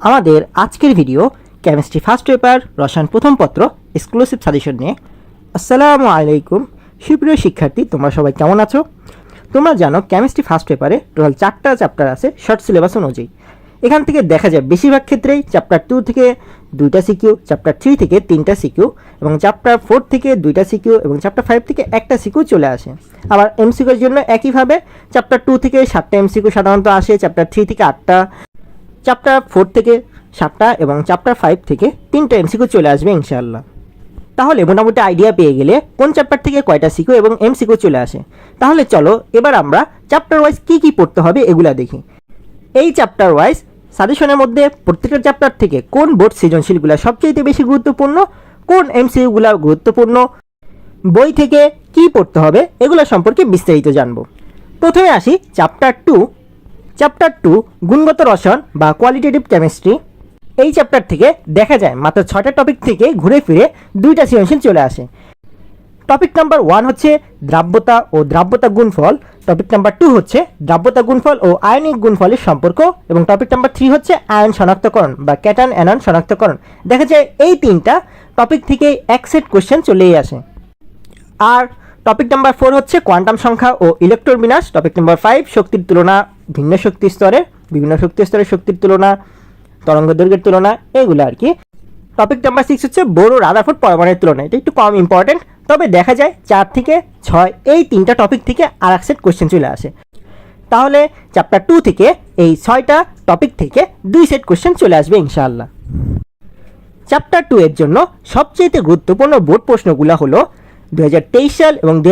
আমাদের আজকের video chemistry first paper রসায়ন প্রথম পত্র এক্সক্লুসিভ সাজেশন নিয়ে। আসসালামু আলাইকুম। সুপ্রিয় শিক্ষার্থী, তোমরা সবাই কেমন আছো? তোমরা জানো কেমিস্ট্রি ফার্স্ট পেপারে টোটাল চারটা চ্যাপ্টার আছে শর্ট সিলেবাস অনুযায়ী। এখান থেকে দেখা যায় বেশিরভাগ ক্ষেত্রেই চ্যাপ্টার টু থেকে দুইটা সিকিউ চ্যাপ্টার থ্রি থেকে তিনটা সিকিউ এবং চ্যাপ্টার ফোর থেকে দুইটা সিকিউ এবং চ্যাপ্টার ফাইভ থেকে একটা সিকিউ চলে আসে। আবার এমসিকিউর জন্য একইভাবে চ্যাপ্টার টু থেকে সাতটা এমসিকিউ সাধারণত আসে চ্যাপ্টার থ্রি থেকে আটটা চ্যাপ্টার ফোর থেকে সাতটা এবং চ্যাপ্টার ফাইভ থেকে তিনটা এমসিকিউ চলে আসবে ইনশাআল্লাহ। তাহলে মোটামুটি আইডিয়া পেয়ে গেলে কোন চ্যাপ্টার থেকে কয়টা সিকিউ এবং এমসিকিউ চলে আসে? তাহলে চলো এবার আমরা চ্যাপ্টার ওয়াইজ কী কী পড়তে হবে এগুলা দেখি। এই চ্যাপ্টার ওয়াইজ সাজেশনের মধ্যে প্রত্যেকটা চ্যাপ্টার থেকে কোন বোর্ড সৃজনশীলগুলো সবচেয়ে বেশি গুরুত্বপূর্ণ, কোন এমসিকিউগুলো গুরুত্বপূর্ণ, বই থেকে কি পড়তে হবে, এগুলো সম্পর্কে বিস্তারিত জানব। প্রথমে আসি চ্যাপ্টার টু চ্যাপ্টার টু গুণগত রসায়ন বা কোয়ালিটেটিভ কেমিস্ট্রি এই চ্যাপ্টার থেকে দেখা যায়, মাত্র ছয়টা টপিক থেকে ঘুরে ফিরে দুইটা সৃজনশীল চলে আসে। টপিক নাম্বার ওয়ান হচ্ছে দ্রাব্যতা ও দ্রাব্যতা গুণফল। টপিক নাম্বার টু হচ্ছে দ্রাব্যতা গুণফল ও আয়নিক গুণফলের সম্পর্ক। এবং টপিক নাম্বার থ্রি হচ্ছে আয়ন শনাক্তকরণ বা ক্যাটান অ্যানন শনাক্তকরণ। দেখা যায় এই তিনটা টপিক থেকে এক সেট কোশ্চেন চলেই আসে। আর টপিক নাম্বার ফোর হচ্ছে কোয়ান্টাম সংখ্যা ও ইলেকট্রন বিনাশ। টপিক নাম্বার ফাইভ শক্তির তুলনা, ভিন্ন শক্তি স্তরে, বিভিন্ন শক্তি স্তরের শক্তির তুলনা, তরঙ্গ দৈর্ঘ্যের তুলনা, এগুলো আর কি। টপিক নাম্বার সিক্স হচ্ছে বড় রাদারফোর্ড পরমাণুর তুলনা। এটা একটু কম ইম্পর্টেন্ট তবে দেখা যায় চার থেকে ছয়, এই তিনটা টপিক থেকে আর এক সেট কোশ্চেন চলে আসে। তাহলে চ্যাপ্টার টু থেকে এই ছয়টা টপিক থেকে দুই সেট কোশ্চেন চলে আসবে ইনশাআল্লাহ। চ্যাপ্টার টু এর জন্য সবচেয়ে গুরুত্বপূর্ণ বোর্ড প্রশ্নগুলো হলো দুই হাজার তেইশ সাল এবং দু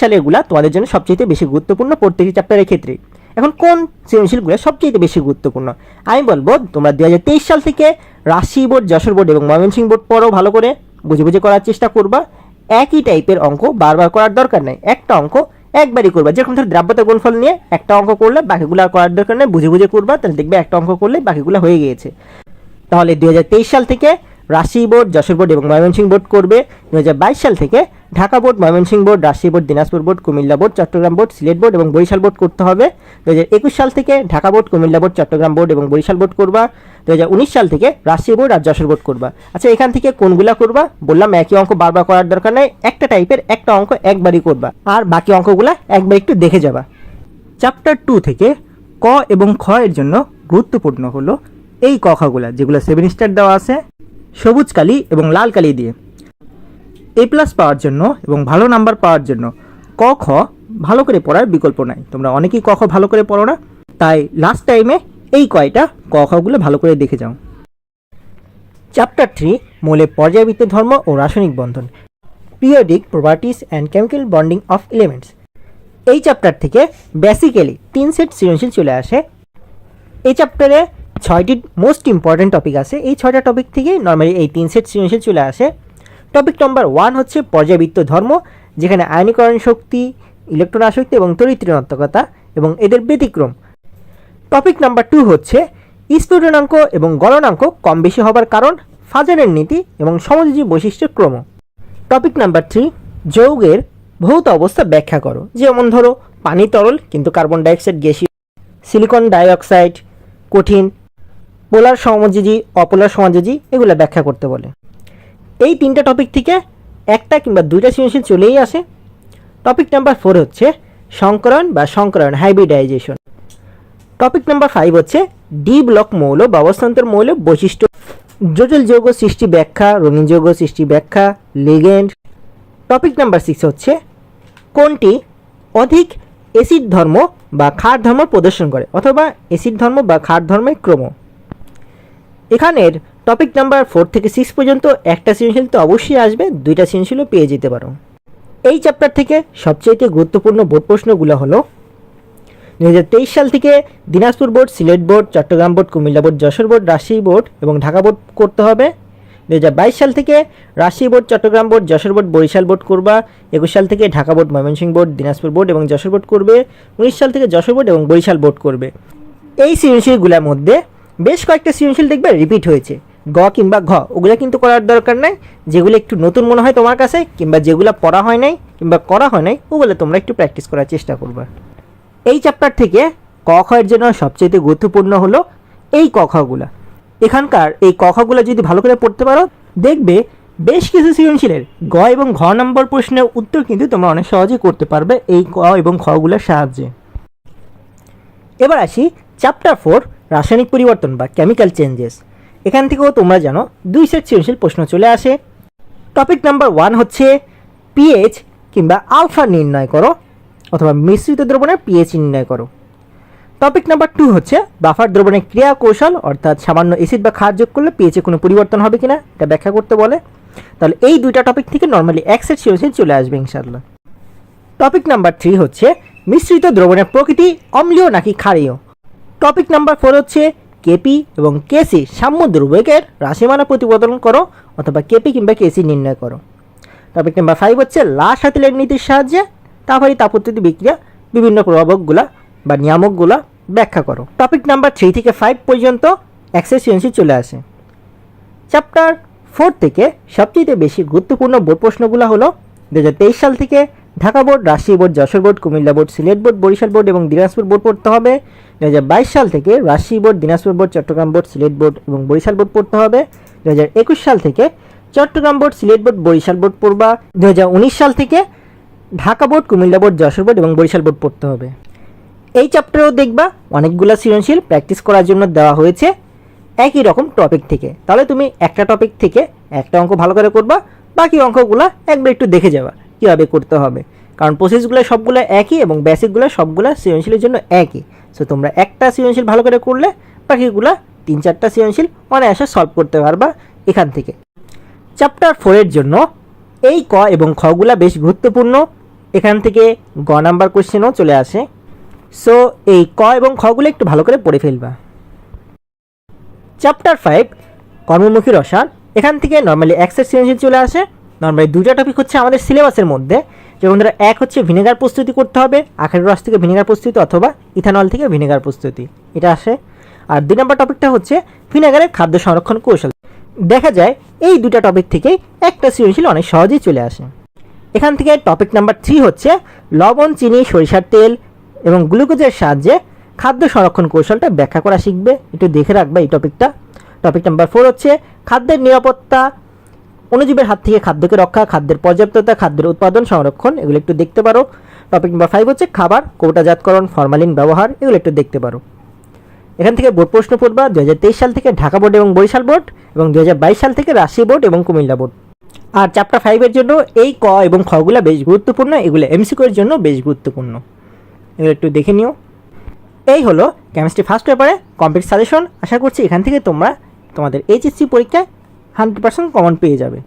সালেরগুলো তোমাদের জন্য সবচেয়ে বেশি গুরুত্বপূর্ণ প্রত্যেকটি চ্যাপ্টারের ক্ষেত্রে। এখন কোন সৃজনশীলগুলো সবচেয়ে বেশি গুরুত্বপূর্ণ? আমি বলব, তোমরা দুই হাজার তেইশ সাল থেকে রাশি বোর্ড, যশোর বোর্ড এবং ময়মনসিংহ বোর্ড পড়ো, ভালো করে বুঝে বুঝে করার চেষ্টা করবা। একই টাইপের অঙ্ক বারবার করার দরকার নেই। একটা অঙ্ক একবারই করবা, যেরকম ধর দ্রাব্যতা গুণফল নিয়ে একটা অঙ্ক করলে বাকিগুলো করার দরকার নেই, বুঝে বুঝে করবা, তাহলে দেখবে একটা অঙ্ক করলে বাকিগুলো হয়ে গিয়েছে। তাহলে দুই হাজার তেইশ সাল থেকে রাশি বোর্ড, যশোর বোর্ড এবং ময়মনসিংহ বোর্ড করবে। দু হাজার বাইশ সাল থেকে Dhaka board, Mymensingh board, Rajshahi board, Dinajpur board, Comilla board, Chittagong board, Sylhet board এবং বরিশাল বোর্ড করতে হবে। দু হাজার একুশ সাল থেকে Dhaka board, Comilla board, Chittagong board এবং বরিশাল বোর্ড করবা। দু হাজার উনিশ সাল থেকে রাজশাহী বোর্ড আর যশোর বোর্ড করবা। আচ্ছা এখান থেকে কোনগুলা করবা? বললাম একই অঙ্ক বারবার করার দরকার নেই। একটা টাইপের একটা অঙ্ক একবারই করবা। আর বাকি অঙ্কগুলা একবার একটু দেখে যাবা। চ্যাপ্টার টু থেকে ক এবং খ এর জন্য গুরুত্বপূর্ণ হলো এই ক খাগুলা যেগুলো সেভেন স্টার দেওয়া আছে। সবুজ কালি এবং লাল কালি দিয়ে। এ প্লাস পাওয়ার জন্য এবং ভালো নাম্বার পাওয়ার জন্য ক, খ ভালো করে পড়ার বিকল্প নাই। তোমরা অনেকেই ক, খ ভালো করে পড়ো না। তাই লাস্ট টাইমে এই কয়টা ক খগুলো ভালো করে দেখে যাও। চ্যাপ্টার থ্রি মৌলের পর্যায়বৃত্ত ধর্ম ও রাসায়নিক বন্ধন। Periodic properties and chemical bonding of elements এই চ্যাপ্টার থেকে বেসিক্যালি তিন সেট সৃজনশীল চলে আসে। এই চ্যাপ্টারে ছয়টি মোস্ট ইম্পর্ট্যান্ট টপিক আছে। এই ছয়টা টপিক থেকে নর্মালি এই তিন সেট সৃজনশীল চলে আসে। টপিক নম্বর ওয়ান হচ্ছে পর্যাবৃত্ত ধর্ম, যেখানে আয়নীকরণ শক্তি ইলেকট্রন আসক্তি এবং তড়িৎ ঋণাত্মকতা এবং এদের ব্যতিক্রম। টপিক নাম্বার টু হচ্ছে স্ফুটনাঙ্ক এবং গলনাঙ্ক কম বেশি হবার কারণ ফাজারের নীতি এবং সমযোজী বৈশিষ্ট্যের ক্রম। টপিক নাম্বার থ্রি যৌগের ভৌত অবস্থা ব্যাখ্যা করো। যেমন ধরো, পানি তরল কিন্তু কার্বন ডাইঅক্সাইড গ্যাসীয় সিলিকন ডাইঅক্সাইড কঠিন পোলার সমযোজী, অপোলার সমাযোজী, এগুলো ব্যাখ্যা করতে বলে। এই তিনটা টপিক থেকে একটা কিংবা দুইটা সৃজনশীল চলেই আসে। টপিক নাম্বার ফোর হচ্ছে সংকরণ বা সংকরণ হাইব্রিডাইজেশন টপিক নাম্বার ফাইভ হচ্ছে ডি ব্লক মৌল বা অবস্থান্তর মৌল বৈশিষ্ট্য। জটিল যৌগ সৃষ্টি ব্যাখ্যা, রঙিন যৌগ সৃষ্টি ব্যাখ্যা লিগেন্ড টপিক নাম্বার সিক্স হচ্ছে কোনটি অধিক এসিড ধর্ম বা ক্ষার ধর্ম প্রদর্শন করে, অথবা এসিড ধর্ম বা ক্ষার ধর্মের ক্রম। এখানের টপিক নাম্বার ফোর থেকে সিক্স পর্যন্ত একটা সৃজনশীল তো অবশ্যই আসবে, দুইটা সৃজনশীলও পেয়ে যেতে পারো। এই চ্যাপ্টার থেকে সবচাইতে গুরুত্বপূর্ণ বোর্ড প্রশ্নগুলো হলো দুহাজার তেইশ সাল থেকে Dinajpur board Sylhet board Chittagong board Comilla board Jessore board Rajshahi board এবং ঢাকা বোর্ড করতে হবে। দু হাজার বাইশ সাল থেকে Rajshahi board Chittagong board Jessore board Barisal board করবা। একুশ সাল থেকে Dhaka board Mymensingh board Dinajpur board এবং যশোর বোর্ড করবে। উনিশ সাল থেকে যশোর বোর্ড এবং বরিশাল বোর্ড করবে। এই সৃজনশীলগুলোর মধ্যে বেশ কয়েকটা সৃজনশীল দেখবে রিপিট হয়েছে। গ কিংবা ঘ, ওগুলো কিন্তু করার দরকার নাই। যেগুলো একটু নতুন মনে হয় তোমার কাছে, কিংবা যেগুলো পড়া হয় নাই, কিংবা করা হয় নাই, ওগুলো তোমরা একটু প্র্যাকটিস করার চেষ্টা করবে। এই চ্যাপ্টার থেকে ক খ এর জন্য সবচেয়ে গুরুত্বপূর্ণ হলো এই ক খগুলা এখানকার এই কখাগুলো যদি ভালো করে পড়তে পারো, দেখবে বেশ কিছু সৃজনশীলের গ এবং ঘ নম্বর প্রশ্নের উত্তর কিন্তু তোমরা অনেক সহজেই করতে পারবে এই ক এবং খগুলোর সাহায্যে। এবার আসি চ্যাপ্টার ফোর রাসায়নিক পরিবর্তন বা কেমিক্যাল চেঞ্জেস এখান থেকেও তোমরা জানো দুই সেট সৃজনশীল প্রশ্ন চলে আসে। টপিক নাম্বার ওয়ান হচ্ছে পিএইচ কিংবা আলফা নির্ণয় করো অথবা মিশ্রিত দ্রবণের পিএইচ নির্ণয় করো। টপিক নাম্বার টু হচ্ছে বাফার দ্রবণের ক্রিয়া কৌশল অর্থাৎ সামান্য এসিড বা ক্ষার যোগ করলে পিএইচে কোনো পরিবর্তন হবে কিনা এটা ব্যাখ্যা করতে বলে। তাহলে এই দুইটা টপিক থেকে নর্মালি এক সেট সৃজনশীল চলে আসবে ইনশাল্লাহ টপিক নাম্বার থ্রি হচ্ছে মিশ্রিত দ্রবণের প্রকৃতি অম্লীয় নাকি ক্ষারীয়? টপিক নাম্বার ফোর হচ্ছে কেপি এবং কেসি সাম্য দ্রব্যকের রাশিমালা প্রতিপাদন করো অথবা কেপি কিংবা কেসি নির্ণয় করো। টপিক নাম্বার ফাইভ হচ্ছে লাশ হাতিলের নীতির সাহায্যে তারপরে তাপত্রিত বিক্রিয়া বিভিন্ন প্রভাবকগুলা বা নিয়ামকগুলা ব্যাখ্যা করো। টপিক নাম্বার থ্রি থেকে ফাইভ পর্যন্ত অ্যাক্সেসিয়েন্সি চলে আসে। চ্যাপ্টার ফোর থেকে সবচেয়ে বেশি গুরুত্বপূর্ণ বোর্ড প্রশ্নগুলো হলো দু হাজার তেইশ সাল থেকে Dhaka board Rajshahi board, Jessore board, Comilla board, Sylhet board, Barisal board এবং দিনাজপুর বোর্ড পড়তে হবে। দু হাজার বাইশ সাল থেকে Rajshahi board, Dinajpur board, Chittagong board, Sylhet board এবং বরিশাল বোর্ড পড়তে হবে। দু হাজার একুশ সাল থেকে Chittagong board, Sylhet board, Barisal board পড়বা দু হাজার উনিশ সাল থেকে Dhaka board, Comilla board, Jessore board এবং বরিশাল বোর্ড পড়তে হবে। এই চ্যাপ্টারেও দেখবা অনেকগুলো সৃজনশীল প্র্যাকটিস করার জন্য দেওয়া হয়েছে একই রকম টপিক থেকে। তাহলে তুমি একটা টপিক থেকে একটা অঙ্ক ভালো করে করবা, বাকি অঙ্কগুলো একবার একটু দেখে যাবা কীভাবে করতে হবে। কারণ প্রসেসগুলো সবগুলো একই এবং বেসিকগুলো সবগুলো সৃজনশীলের জন্য একই। সো তোমরা একটা সৃজনশীল ভালো করে করলে, বাকিগুলো তিন চারটা সৃজনশীল অনায়াসে সলভ করতে পারবা এখান থেকে। চ্যাপ্টার ফোরের জন্য এই ক এবং খগুলা বেশ গুরুত্বপূর্ণ। এখান থেকে গ নাম্বার কোশ্চেনও চলে আসে। সো এই ক এবং খগুলো একটু ভালো করে পড়ে ফেলবা। চ্যাপ্টার ফাইভ কর্মমুখী রসায়ন। এখান থেকে নর্মালি অ্যাক্সেস সৃজনশীল চলে আসে। নর্মালি দুটা টপিক হচ্ছে আমাদের সিলেবাসের মধ্যে। যেমন ধরো এক হচ্ছে ভিনেগার প্রস্তুতি করতে হবে, আখের রস থেকে ভিনেগার প্রস্তুতি অথবা ইথানল থেকে ভিনেগার প্রস্তুতি। এটা আসে। আর দুই নম্বর টপিকটা হচ্ছে ভিনেগারের খাদ্য সংরক্ষণ কৌশল। দেখা যায়, এই দুটা টপিক থেকেই একটা সৃজনশীল অনেক সহজেই চলে আসে। এখান থেকে টপিক নাম্বার থ্রি হচ্ছে লবণ, চিনি, সরিষার তেল এবং গ্লুকোজের সাহায্যে খাদ্য সংরক্ষণ কৌশলটা ব্যাখ্যা করা শিখবে। একটু দেখে রাখবে এই টপিকটা। টপিক নাম্বার ফোর হচ্ছে খাদ্যের নিরাপত্তা অণুজীবের হাত থেকে খাদ্যকে রক্ষা, খাদ্যের পর্যাপ্ততা, খাদ্যের উৎপাদন, সংরক্ষণ, এগুলো একটু দেখতে পারো। টপিক নাম্বার ফাইভ হচ্ছে খাবার, কৌটাজাতকরণ ফরমালিন ব্যবহার, এগুলো একটু দেখতে পারো। এখান থেকে বোর্ড প্রশ্ন পড়বা, দুই হাজার তেইশ সাল থেকে ঢাকা বোর্ড এবং বরিশাল বোর্ড এবং দু হাজার বাইশ সাল থেকে রাজশাহী বোর্ড এবং কুমিল্লা বোর্ড। আর চ্যাপ্টার ফাইভের জন্য এই ক এবং খগুলো বেশ গুরুত্বপূর্ণ, এগুলো এমসিকিউর জন্য বেশ গুরুত্বপূর্ণ। এগুলো একটু দেখে নিও। এই হলো কেমিস্ট্রি ফার্স্ট পেপারে কমপ্লিট সাজেশন আশা করছি এখান থেকে তোমরা তোমাদের এইচএসসি পরীক্ষায় হান্ড্রেড পার্সেন্ট কমন পেয়ে যাবে।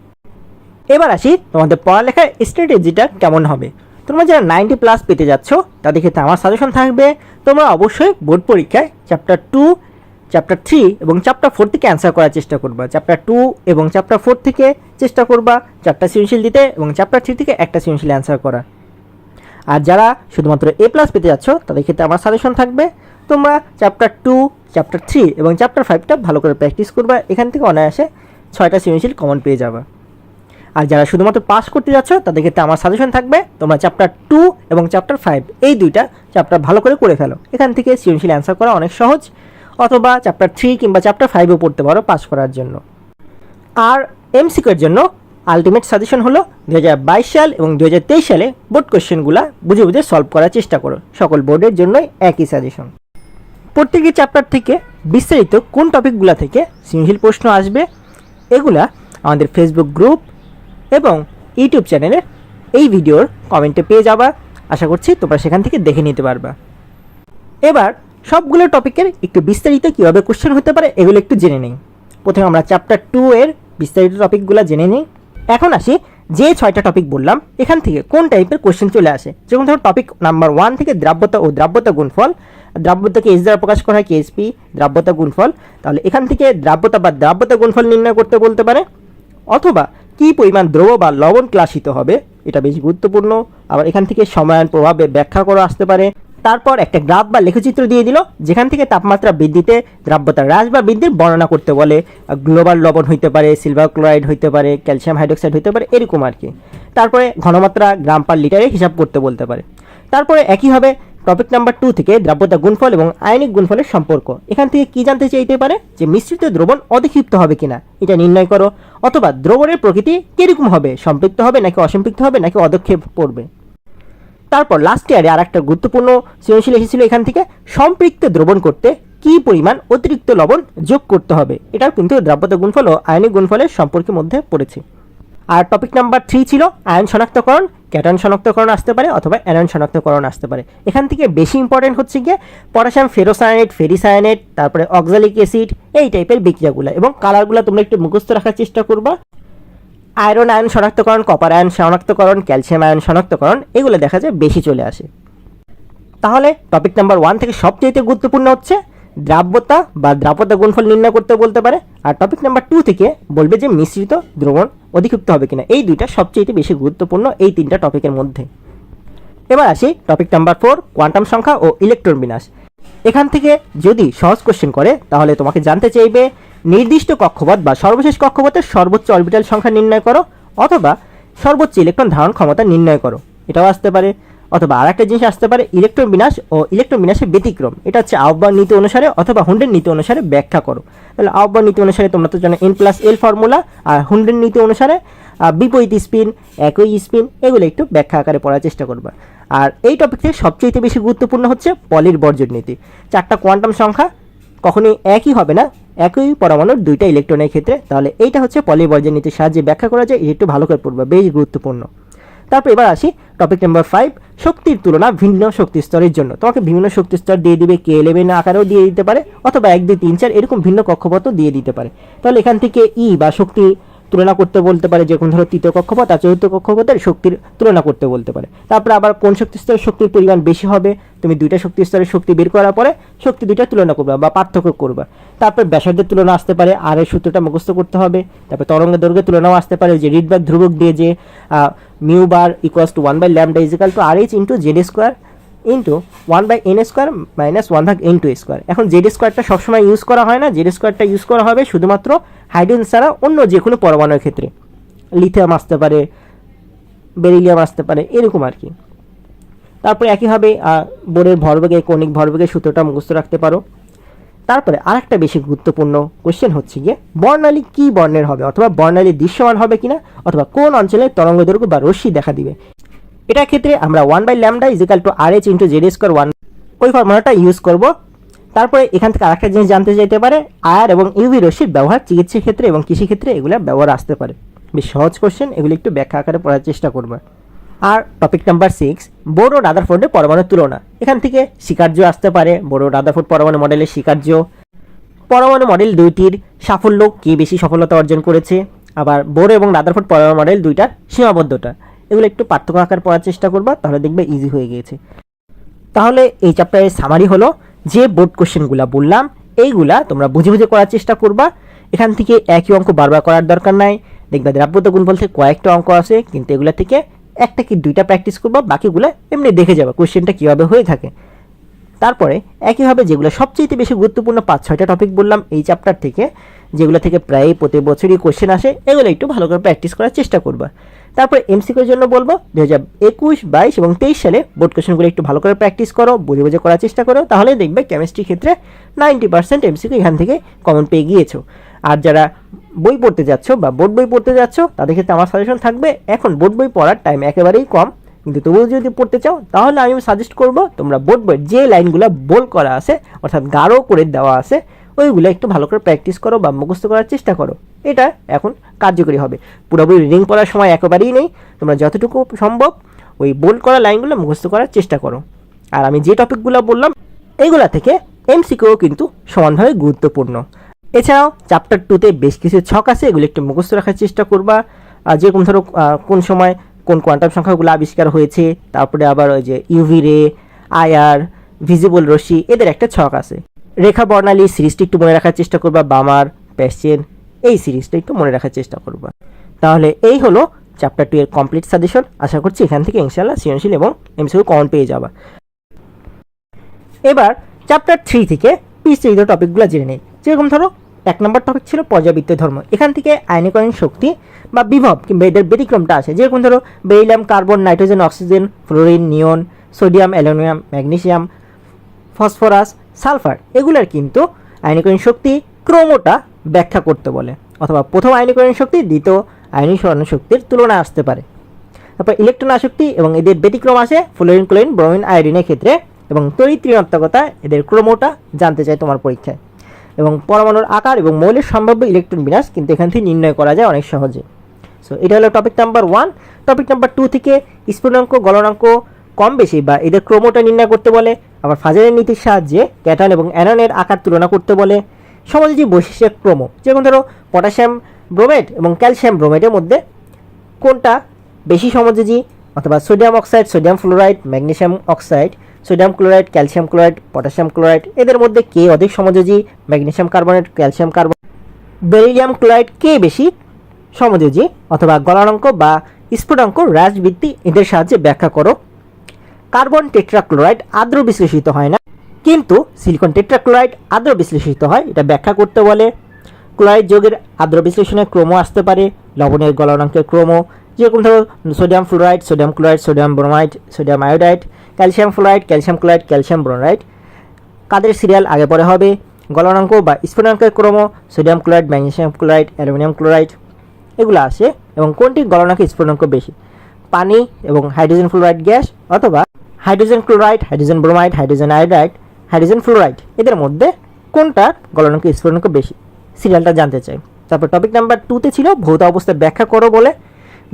এবার আসি তোমাদের পড়ালেখার স্ট্র্যাটেজিটা কেমন হবে। তোমরা যারা নাইনটি প্লাস পেতে যাচ্ছ, তাদের ক্ষেত্রে আমার সাজেশন থাকবে, তোমরা অবশ্যই বোর্ড পরীক্ষায় চ্যাপ্টার টু চ্যাপ্টার থ্রি এবং চ্যাপ্টার ফোর থেকে অ্যান্সার করার চেষ্টা করবা। চ্যাপ্টার টু এবং চ্যাপ্টার ফোর থেকে চেষ্টা করবা চারটা সৃজনশীল দিতে এবং চ্যাপ্টার থ্রি থেকে একটা সৃজনশীল অ্যান্সার করা। আর যারা শুধুমাত্র এ প্লাস পেতে যাচ্ছ, তাদের ক্ষেত্রে আমার সাজেশন থাকবে, তোমরা চ্যাপ্টার টু চ্যাপ্টার থ্রি এবং চ্যাপ্টার ফাইভটা ভালো করে প্র্যাকটিস করবা। এখান থেকে অনায়াসে ছয়টা সৃজনশীল কমন পেয়ে যাবে। আর যারা শুধুমাত্র পাস করতে যাচ্ছ, তাদের ক্ষেত্রে আমার সাজেশন থাকবে, তোমরা চ্যাপ্টার টু এবং চ্যাপ্টার ফাইভ এই দুইটা চ্যাপ্টার ভালো করে করে ফেলো। এখান থেকে সৃজনশীল অ্যান্সার করা অনেক সহজ। অথবা চ্যাপ্টার থ্রি কিংবা চ্যাপ্টার ফাইভও পড়তে পারো পাস করার জন্য। আর এমসিকের জন্য আলটিমেট সাজেশন হলো দু হাজার বাইশ সাল এবং দু হাজার তেইশ সালে বোর্ড কোশ্চেনগুলো বুঝে বুঝে সলভ করার চেষ্টা করো। সকল বোর্ডের জন্যই একই সাজেশন প্রত্যেকটি চ্যাপ্টার থেকে বিস্তারিত কোন টপিকগুলো থেকে সৃজনশীল প্রশ্ন আসবে এগুলা আমাদের ফেসবুক গ্রুপ এবং ইউটিউব চ্যানেলে এই ভিডিওর কমেন্টে পেয়ে যাবা। আশা করছি তোমরা সেখান থেকে দেখে নিতে পারবা। এবার সবগুলো টপিকের একটু বিস্তারিত কীভাবে কোশ্চেন হতে পারে এগুলো একটু জেনে নিই। প্রথমে আমরা চ্যাপ্টার টু এর বিস্তারিত টপিকগুলো জেনে নিই। এখন আসি যে ছয়টা টপিক বললাম, এখান থেকে কোন টাইপের কোশ্চেন চলে আসে? যেমন ধরো টপিক নাম্বার ওয়ান থেকে দ্রাব্যতা ও দ্রাব্যতা গুণফল। দ্রাব্যতাকে এস দ্বারা প্রকাশ করা হয়? কেএসপি দ্রাব্যতা গুণফল। তাহলে এখান থেকে দ্রাব্যতা বা দ্রাব্যতা গুণফল নির্ণয় করতে বলতে পারে। অথবা কী পরিমাণ দ্রব বা লবণ ক্লাসিত হবে? এটা বেশ গুরুত্বপূর্ণ। আবার এখান থেকে সমায়ন প্রভাবে ব্যাখ্যা করা আসতে পারে। তারপর একটা গ্রাফ বা লেখচিত্র দিয়ে দিল, যেখান থেকে তাপমাত্রা বৃদ্ধিতে দ্রাব্যতা হ্রাস বা বৃদ্ধির বর্ণনা করতে বলে। গ্লোবাল লবণ হইতে পারে, সিলভার ক্লোরাইড হইতে পারে, ক্যালসিয়াম হাইড্রোক্সাইড হইতে পারে, এরকম আর কি। তারপরে ঘনমাত্রা গ্রাম পার লিটারে হিসাব করতে বলতে পারে। তারপরে একইভাবে টপিক নাম্বার টু থেকে দ্রাব্যতা গুণফল এবং আয়নিক গুণফলের সম্পর্ক। এখান থেকে কি জানতে চাইতে পারে? যে মিশ্রিত দ্রবণ অধিক্ষিপ্ত হবে কিনা? এটা নির্ণয় করো। অথবা দ্রবণের প্রকৃতি কীরকম হবে? সম্পৃক্ত হবে নাকি অসম্পৃক্ত হবে নাকি অদক্ষেপ পড়বে? তারপর লাস্ট ইয়ারে আর একটা গুরুত্বপূর্ণ সৃজনশীল এসেছিল এখান থেকে, সম্পৃক্ত দ্রবণ করতে কি পরিমাণ অতিরিক্ত লবণ যোগ করতে হবে? এটাও কিন্তু দ্রাব্যতা গুণফল ও আয়নিক গুণফলের সম্পর্কের মধ্যে পড়েছে। আর টপিক নাম্বার থ্রি ছিল আয়ন শনাক্তকরণ। ক্যাটন শনাক্তকরণ আসতে পারে অথবা অ্যানন শনাক্তকরণ আসতে পারে। এখান থেকে বেশি ইম্পর্টেন্ট হচ্ছে গিয়ে পটাশিয়াম ফেরোসায়ানেট ফেরিসায়ানেট তারপরে অক্সালিক অ্যাসিড, এই টাইপের বিক্রিয়াগুলো এবং কালারগুলো তোমরা একটু মুখস্থ রাখার চেষ্টা করবা। আয়রন আয়ন শনাক্তকরণ কপার আয়ন শনাক্তকরণ ক্যালসিয়াম আয়ন শনাক্তকরণ, এগুলো দেখা যায় বেশি চলে আসে। তাহলে টপিক নাম্বার ওয়ান থেকে সবচেয়ে গুরুত্বপূর্ণ হচ্ছে দ্রাব্যতা বা দ্রাব্যতা গুণফল নির্ণয় করতে বলতে পারে। আর টপিক নাম্বার টু থেকে বলবে যে মিশ্রিত দ্রবণ অধিক্ষিপ্ত হবে কিনা। এই দুইটা সবচেয়ে বেশি গুরুত্বপূর্ণ এই তিনটা টপিকের মধ্যে। এবার আসি টপিক নাম্বার ফোর কোয়ান্টাম সংখ্যা ও ইলেকট্রন বিন্যাস এখান থেকে যদি সহজ কোশ্চেন করে, তাহলে তোমাকে জানতে চাইবে, নির্দিষ্ট কক্ষপথ বা সর্বশেষ কক্ষপথের সর্বোচ্চ অরবিটাল সংখ্যা নির্ণয় করো, অথবা সর্বোচ্চ ইলেকট্রন ধারণ ক্ষমতা নির্ণয় করো। এটাও আসতে পারে। অথবা আর একটা জিনিস আসতে পারে, ইলেকট্রন বিন্যাস ও ইলেকট্রন বিন্যাসের ব্যতিক্রম। এটা হচ্ছে আহ্বান নীতি অনুসারে অথবা হুন্ডের নীতি অনুসারে ব্যাখ্যা করো। তাহলে আহ্বান নীতি অনুসারে তোমরা তো জানো এন প্লাস এল ফর্মুলা আর হুন্ডের নীতি অনুসারে বিপরীত স্পিন একই স্পিন এগুলো একটু ব্যাখ্যা আকারে পড়ার চেষ্টা করবা। আর এই টপিক থেকে সবচেয়ে বেশি গুরুত্বপূর্ণ হচ্ছে পলির বর্জন নীতি। চারটা কোয়ান্টাম সংখ্যা, কখনোই একই হবে না, একই পরমাণুর দুইটা ইলেকট্রনের ক্ষেত্রে। তাহলে এইটা হচ্ছে পলির বর্জন নীতির সাহায্যে ব্যাখ্যা করা যায়, এটা একটু ভালো করে পড়বা, বেশ গুরুত্বপূর্ণ। তারপর এবার আসি টপিক নাম্বার ফাইভ শক্তির তুলনা ভিন্ন শক্তি স্তরের জন্য। তোমাকে বিভিন্ন শক্তি স্তর দিয়ে দিবে, কে ইলেভেন আকারেও দিয়ে দিতে পারে, অথবা এক, দুই, তিন, চার, এরকম ভিন্ন কক্ষপথও দিয়ে দিতে পারে। তাহলে এখান থেকে ই বা শক্তি তুলনা করতে বলতে পারে, যেরকম ধরো তৃতীয় কক্ষপথ আর চতুর্থ কক্ষপথের শক্তির তুলনা করতে বলতে পারে। তারপরে আবার কোন শক্তি স্তরের শক্তির পরিমাণ বেশি হবে? তুমি দুইটা শক্তি স্তরের শক্তি বের করার পরে শক্তি দুইটা তুলনা করবে বা পার্থক্য করবে। তারপর ব্যাসার্ধের তুলনা আসতে পারে আর এর সূত্রটা মুখস্থ করতে হবে। তারপর তরঙ্গের দৈর্ঘ্যের তুলনাও আসতে পারে, যে রিডব্যাক ধ্রুবক দিয়ে যে mu bar equals to one by lambda is equal to R H into Z square into one by N square minus one ভাগ এন টু স্কোয়ার এখন জেড স্কোয়ারটা সবসময় ইউজ করা হয় না জেড স্কোয়ারটা ইউজ করা হবে শুধুমাত্র হাইড্রোজেন ছাড়া অন্য যে কোনো পরমাণুর ক্ষেত্রে। লিথিয়াম আসতে পারে বেরিলিয়াম আসতে পারে, এরকম আর কি। তারপরে একইভাবে বোরের ভরবেগে কৌণিক ভরবেগের সূত্রটা মুখস্থ রাখতে পারো। তারপরে আর একটা বেশি গুরুত্বপূর্ণ কোশ্চেন হচ্ছে গিয়ে, বর্ণালী কি বর্ণের হবে? অথবা বর্ণালী দৃশ্যমান হবে কিনা? অথবা কোন অঞ্চলে তরঙ্গ দৈর্ঘ্য বা রশ্মি দেখা দিবে? এটার ক্ষেত্রে আমরা one by lambda is equal to R H into Z square one ওই ফর্মুলাটা ইউজ করব। তারপরে এখান থেকে আরেকটা জিনিস জানতে চাইতে পারে, আয়ার এবং ইউভি রশ্মির ব্যবহার চিকিৎসা ক্ষেত্রে এবং কৃষিক্ষেত্রে এগুলোর ব্যবহার আসতে পারে। বেশ সহজ কোশ্চেন এগুলি একটু ব্যাখ্যা আকারে পড়ার চেষ্টা করবে। আর টপিক নাম্বার সিক্স বোরো ও রাদারফোর্ডের পরমাণুর তুলনা। এখান থেকে স্বীকার্য আসতে পারে, বোরো রাদারফোর্ড পরমাণু মডেলের স্বীকার্য। পরমাণু মডেল দুইটির সাফল্য কে বেশি সফলতা অর্জন করেছে? আবার বোরো এবং রাদারফোর্ড পরমাণু মডেল দুইটার সীমাবদ্ধতা। এগুলো একটু পার্থক্য আকার পড়ার চেষ্টা করবা, তাহলে দেখবে ইজি হয়ে গিয়েছে। তাহলে এই চ্যাপ্টারের সামারি হলো যে বোর্ড কোশ্চেনগুলো বললাম, এইগুলা তোমরা বুঝে বুঝে করার চেষ্টা করবা। এখান থেকে একই অঙ্ক বারবার করার দরকার নাই। দেখবা দ্রাব্যতা গুণ বলতে কয়েকটা অঙ্ক আছে, কিন্তু এগুলা থেকে একটা কি দুইটা প্র্যাকটিস করবা, বাকিগুলো এমনি দেখে যাবে কোশ্চেনটা কীভাবে হয়ে থাকে। তারপরে একইভাবে যেগুলো সবচেয়ে বেশি গুরুত্বপূর্ণ পাঁচ, ছয়টা টপিক বললাম, এই চ্যাপ্টার থেকে যেগুলো থেকে প্রায় প্রতি বছরই কোশ্চেন আসে, এগুলো একটু ভালো করে প্র্যাকটিস করার চেষ্টা করবা। তারপর এমসিকিউর জন্য বলব দু হাজার একুশ, বাইশ এবং তেইশ সালে বোর্ড কোশ্চেনগুলো একটু ভালো করে প্র্যাকটিস করো, বুঝে বুঝে করার চেষ্টা করো, তাহলে দেখবে কেমিস্ট্রি ক্ষেত্রে নাইনটি পার্সেন্ট এমসিকিউ এখান থেকে কমন পেয়ে গিয়েছো। আর যারা বই পড়তে যাচ্ছ বা বোর্ড বই পড়তে যাচ্ছ, তাদের ক্ষেত্রে আমার সাজেশন থাকবে, এখন বোর্ড বই পড়ার টাইম একেবারেই কম, কিন্তু তবুও যদি পড়তে চাও, তাহলে আমি সাজেস্ট করব তোমরা বোর্ড বই যে লাইনগুলো বোল করা আছে, অর্থাৎ গাঢ় করে দেওয়া আছে ওইগুলো একটু ভালো করে প্র্যাকটিস করো বা মুখস্থ করার চেষ্টা করো। এটা এখন কার্যকরী হবে। পুরোপুরি রিডিং পড়ার সময় একেবারেই নেই। তোমরা যতটুকু সম্ভব ওই বোল্ড করা লাইনগুলো মুখস্থ করার চেষ্টা করো। আর আমি যে টপিকগুলো বললাম এইগুলা থেকে এমসিকিউ কিন্তু সমানভাবে গুরুত্বপূর্ণ। এছাড়াও চ্যাপ্টার টুতে বেশ কিছু ছক আছে, এগুলো একটু মুখস্থ রাখার চেষ্টা করবা। আর যেরকম ধরো কোন সময় কোন কোয়ান্টাম সংখ্যাগুলো আবিষ্কার হয়েছে, তারপরে আবার ওই যে ইউভি রে আয়ার ভিজিবল রশ্মি, এদের একটা ছক আছে। রেখা বর্ণালী সিরিজটি একটু মনে রাখার চেষ্টা করবা, বামার প্যাসচেন এই সিরিজটা একটু মনে রাখার চেষ্টা করবা। তাহলে এই হলো চ্যাপ্টার টু এর কমপ্লিট সাজেশন আশা করছি এখান থেকে ইনশাল্লাহ সৃজনশীল এবং এমসিকিউ কমন পেয়ে যাবা। এবার চ্যাপ্টার থ্রি থেকে বিস্তারিত টপিকগুলো জেনে নেই। যেরকম ধরো, এক নম্বর টপিক ছিল পর্যাবৃত্ত ধর্ম। এখান থেকে আয়নিকরণ শক্তি বা বিভব কিংবা এদের ব্যতিক্রমটা আছে। যেরকম ধরো, beryllium, carbon, nitrogen, oxygen, fluorine, neon, sodium, aluminium, magnesium phosphorus, sulphur, এগুলোর কিন্তু আয়নীকরণ শক্তি ক্রমটা ব্যাখ্যা করতে বলে। অথবা প্রথম আয়নীকরণ শক্তি, দ্বিতীয় আয়নীকরণ শক্তির তুলনায় আসতে পারে। তারপর ইলেকট্রন আসক্তি এবং এদের ব্যতিক্রম আসে ফ্লোরিন, ক্লোরিন, ব্রোমিন, আয়োডিনের ক্ষেত্রে এবং তড়িৎ ঋণাত্মকতা এদের ক্রমটা জানতে চাই তোমার পরীক্ষায়। এবং পরমাণুর আকার এবং মৌলের সম্ভাব্য ইলেকট্রন বিন্যাস কিন্তু এখান থেকে নির্ণয় করা যায় অনেক সহজে। সো এটা হলো topic number one topic number two থেকে স্ফুটনাঙ্ক গলনাঙ্ক কম বেশি বা এদের ক্রমটা নির্ণয় করতে বলে। আবার ফাজারের নীতির সাহায্যে ক্যাটান এবং অ্যাননের আকার তুলনা করতে বলে। সমাজে যে বৈশিষ্ট্যের ক্রম। যেমন ধরো, পটাশিয়াম ব্রোমেট এবং ক্যালসিয়াম ব্রোমেটের মধ্যে কোনটা বেশি সমযোজী? অথবা sodium oxide, sodium fluoride magnesium oxide, sodium chloride, calcium chloride, potassium chloride, এদের মধ্যে কে অধিক সমযোজী? Magnesium carbonate, calcium carbon beryllium chloride কে বেশি সমযোজী? অথবা গলনাঙ্ক বা স্ফুটাঙ্ক হ্রাসবৃত্তি এদের সাহায্যে ব্যাখ্যা করো। কার্বন টেট্রাক্লোরাইড আদ্র বিশ্লেষিত হয় না। কিন্তু সিলিকন টেট্রাক্লোরাইড আদ্র বিশ্লেষিত হয়, এটা ব্যাখ্যা করতে বলে। ক্লোরাইড যোগের আদ্র বিশ্লেষণের ক্রম আসতে পারে, লবণের গলনাঙ্কের ক্রম যেরকম ধরো, sodium fluoride, sodium chloride, sodium bromide, sodium iodide, calcium fluoride, calcium chloride, calcium bromide. কাদের সিরিয়াল আগে পরে হবে? গলনাঙ্ক বা স্ফুটনাঙ্কের ক্রম sodium chloride, magnesium chloride, aluminium chloride. এগুলো আসে, এবং কোনটি গলনাঙ্ক স্ফুটনাঙ্ক বেশি? পানি এবং হাইড্রোজেন ফ্লোরাইড গ্যাস অথবা hydrogen chloride, hydrogen bromide, hydrogen iodide, hydrogen fluoride. এদের মধ্যে কোনটা গলনাঙ্ক স্ফুটনাঙ্ক বেশি? সিরিয়ালটা জানতে চাই। তারপর টপিক নাম্বার টুতে ছিল, ভৌত অবস্থা ব্যাখ্যা করো বলে,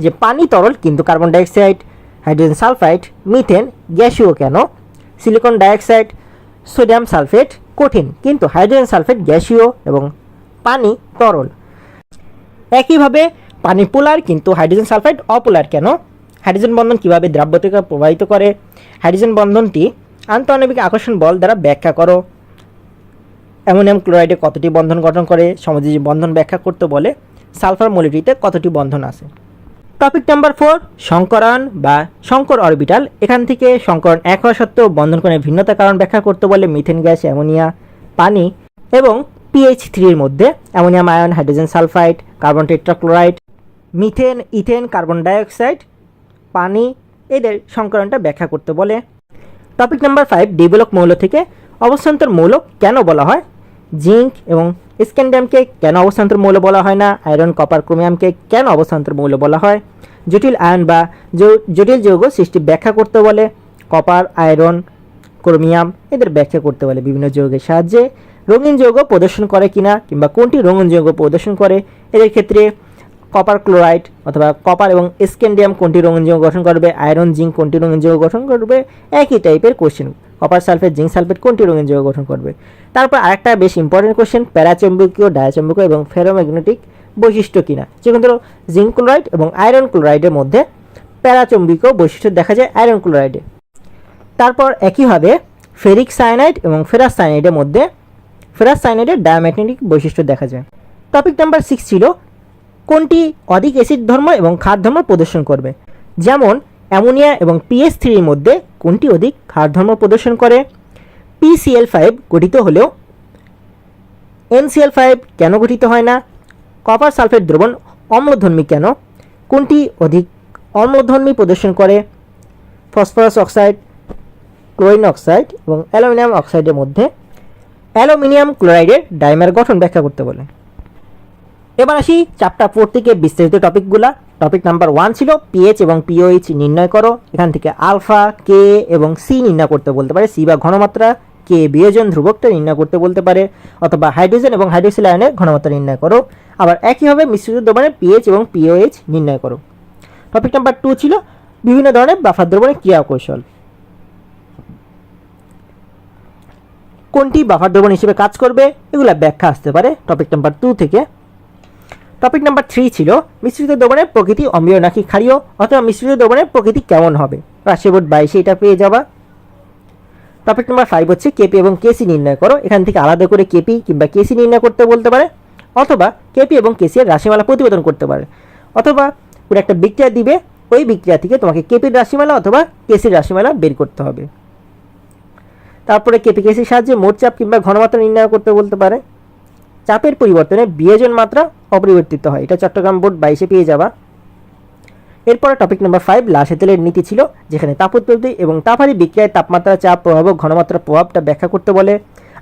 যে পানি তরল কিন্তু carbon dioxide hydrogen sulphide methane গ্যাসীয় কেন? সিলিকন ডাইঅক্সাইড সোডিয়াম সালফেট কঠিন। কিন্তু হাইড্রোজেন সালফেট গ্যাসীয় এবং পানি তরল। একইভাবে পানি পোলার কিন্তু হাইড্রোজেন সালফাইড অপোলার কেন? হাইড্রোজেন বন্ধন কীভাবে দ্রাব্যতাকে প্রবাহিত করে? হাইড্রোজেন বন্ধনটি আন্তঃআণবিক আকর্ষণ বল দ্বারা ব্যাখ্যা করো। অ্যামোনিয়াম ক্লোরাইডে কতটি বন্ধন গঠন করে? সমাজী বন্ধন ব্যাখ্যা করতে বলে সালফার মলিটিতে কতটি বন্ধন আছে? টপিক নাম্বার ফোর সংকরণ বা সংকর অরবিটাল এখান থেকে সংকরণ এক হওয়া সত্ত্বেও বন্ধন কোণের ভিন্নতা কারণ ব্যাখ্যা করতে বলে মিথেন গ্যাস অ্যামোনিয়া পানি এবং পিএইচ থ্রির মধ্যে ammonium ion hydrogen sulphide carbon tetrachloride methane ethane carbon dioxide পানি এদের সংকরণটা ব্যাখ্যা করতে বলে। টপিক নাম্বার ফাইভ ডেভেলপ মৌল থেকে অবস্থান্তর মৌল কেন বলা হয়? জিঙ্ক এবং স্ক্যান্ডিয়ামকে কেন অবস্থান্তর মৌল বলা হয় না? আয়রন কপার ক্রোমিয়ামকে কেন অবস্থান্তর মৌল বলা হয়? জটিল আয়ন বা জটিল যৌগ সৃষ্টি ব্যাখ্যা করতে বলে। কপার আয়রন ক্রোমিয়াম এদের ব্যাখ্যা করতে বলে বিভিন্ন যৌগের সাহায্যে। রঙিন যৌগ প্রদর্শন করে কিনা কিংবা কোনটি রঙিন যৌগ প্রদর্শন করে? এদের ক্ষেত্রে কপার ক্লোরাইড অথবা কপার এবং স্ক্যান্ডিয়াম কোনটি রঙিন যৌগ গঠন করবে? আয়রন জিঙ্ক কোনটি রঙিন যৌগ গঠন করবে? একই টাইপের question copper sulphate zinc sulphate কোনটি রঙিন যৌগ গঠন করবে? তারপর আরেকটা বেশ ইম্পর্টেন্ট কোশ্চেন প্যারাচম্বকীয় ডায়াচম্বকীয় এবং ফেরোম্যাগনেটিক বৈশিষ্ট্য কিনা? যেমন ধরো জিঙ্ক ক্লোরাইড এবং আয়রন ক্লোরাইডের মধ্যে প্যারাচম্বিকীয় বৈশিষ্ট্য দেখা যায় আয়রন ক্লোরাইডে তারপর একইভাবে ফেরিক সায়ানাইড এবং ফেরাস সায়ানাইডের মধ্যে। ফেরাস সায়ানাইডের ডায়াম্যাগনেটিক বৈশিষ্ট্য দেখা যায়। টপিক নাম্বার সিক্স ছিল কোনটি অধিক অ্যাসিড ধর্ম এবং ক্ষার ধর্ম প্রদর্শন করবে? যেমন, অ্যামোনিয়া এবং পিএস থ্রির মধ্যে কোনটি অধিক ক্ষার ধর্ম প্রদর্শন করে? পিসিএল ফাইভ গঠিত হলেও এনসিএল ফাইভ কেন গঠিত হয় না? কপার সালফেট দ্রবণ অম্লধর্মী কেন? কোনটি অধিক অম্লধর্মী প্রদর্শন করে? ফসফরাস অক্সাইড, ক্লোরিন অক্সাইড এবং অ্যালুমিনিয়াম অক্সাইডের মধ্যে অ্যালুমিনিয়াম ক্লোরাইডের ডাইমার গঠন ব্যাখ্যা করতে বলে এবার আসি চ্যাপ্টার ফোর থেকে বিস্তারিত টপিকগুলা টপিক নাম্বার ওয়ান ছিল পিএইচ এবং পিওএইচ নির্ণয় করো। এখান থেকে আলফা কে এবং সি নির্ণয় করতে বলতে পারে। সি বা ঘনমাত্রা কে বিয়োজন ধ্রুবকটা নির্ণয় করতে বলতে পারে। অথবা হাইড্রোজেন এবং হাইড্রোক্সিল আয়নের ঘনমাত্রা নির্ণয় করো। আবার একইভাবে মিশ্রিত দ্রবণের পিএইচ এবং পিওএইচ নির্ণয় করো। টপিক নাম্বার টু ছিল বিভিন্ন ধরনের বাফার দ্রবণের ক্রিয়া কৌশল কোনটি বাফার দ্রবণ হিসেবে কাজ করবে? এগুলা ব্যাখ্যা আসতে পারে। টপিক নাম্বার টু থেকে টপিক নাম্বার থ্রি ছিল, মিশ্রিত দ্রবণের প্রকৃতি অম্লীয় নাকি ক্ষারীয়, অথবা মিশ্রিত দ্রবণের প্রকৃতি কেমন হবে? রাশি বোর্ড বাইশে এটা পেয়ে যাবা। টপিক নাম্বার ফাইভ হচ্ছে কেপি এবং কেসি নির্ণয় করো। এখান থেকে আলাদা করে কেপি কিংবা কেসি নির্ণয় করতে বলতে পারে, অথবা কেপি এবং কেসি এর রাশিমালা প্রতিবেদন করতে পারে। অথবা ওরা একটা বিক্রিয়া দিবে, ওই বিক্রিয়া থেকে তোমাকে কেপির রাশিমালা অথবা কেসির রাশিমালা বের করতে হবে। তারপরে কেপি কেসির সাহায্যে মোট চাপ কিংবা ঘনমাত্রা নির্ণয় করতে বলতে পারে। চাপের পরিবর্তনে বিয়োজন মাত্রা অপরিবর্তিত হয়। এটা চট্টগ্রাম বোর্ড বাইশে পেয়ে যাবা এরপরে টপিক নাম্বার ফাইভ লাশে তেলের নীতি ছিল, যেখানে তাপোৎপত্তি এবং তাপহারি বিক্রিয়ায় তাপমাত্রা, চাপ, প্রভাব ও ঘনমাত্রার প্রভাবটা ব্যাখ্যা করতে বলে।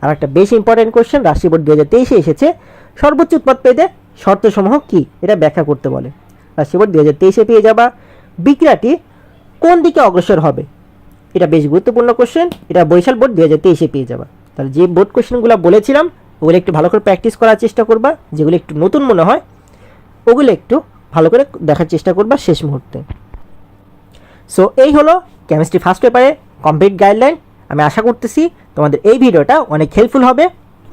আর একটা বেশি ইম্পর্টেন্ট কোশ্চেন রাশি বোর্ড দু হাজার তেইশে এসেছে, সর্বোচ্চ উৎপাদ পেতে শর্তসমূহ কী? এটা ব্যাখ্যা করতে বলে। রাশি বোর্ড দু হাজার তেইশে পেয়ে যাবা বিক্রিয়াটি কোন দিকে অগ্রসর হবে? এটা বেশ গুরুত্বপূর্ণ কোশ্চেন এটা বৈশাল বোর্ড দু হাজার তেইশে পেয়ে যাবা তাহলে যে বোর্ড কোশ্চেনগুলো বলেছিলাম ওগুলো একটু ভালো করে প্র্যাকটিস করার চেষ্টা করবা, যেগুলো একটু নতুন মনে হয়, ওগুলো একটু ভালো করে দেখার চেষ্টা করবা শেষ মুহূর্তে। সো এই হলো কেমিস্ট্রি ফার্স্ট পেপারে কমপ্লিট গাইডলাইন আমি আশা করতেছি তোমাদের এই ভিডিওটা অনেক হেল্পফুল হবে।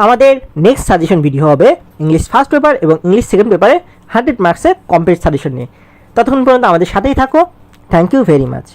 আমাদের নেক্সট সাজেশন ভিডিও হবে ইংলিশ ফার্স্ট পেপার এবং ইংলিশ সেকেন্ড পেপারে হান্ড্রেড মার্কসের কমপ্লিট সাজেশন নিয়ে। ততক্ষণ পর্যন্ত আমাদের সাথেই থাকো। Thank you very much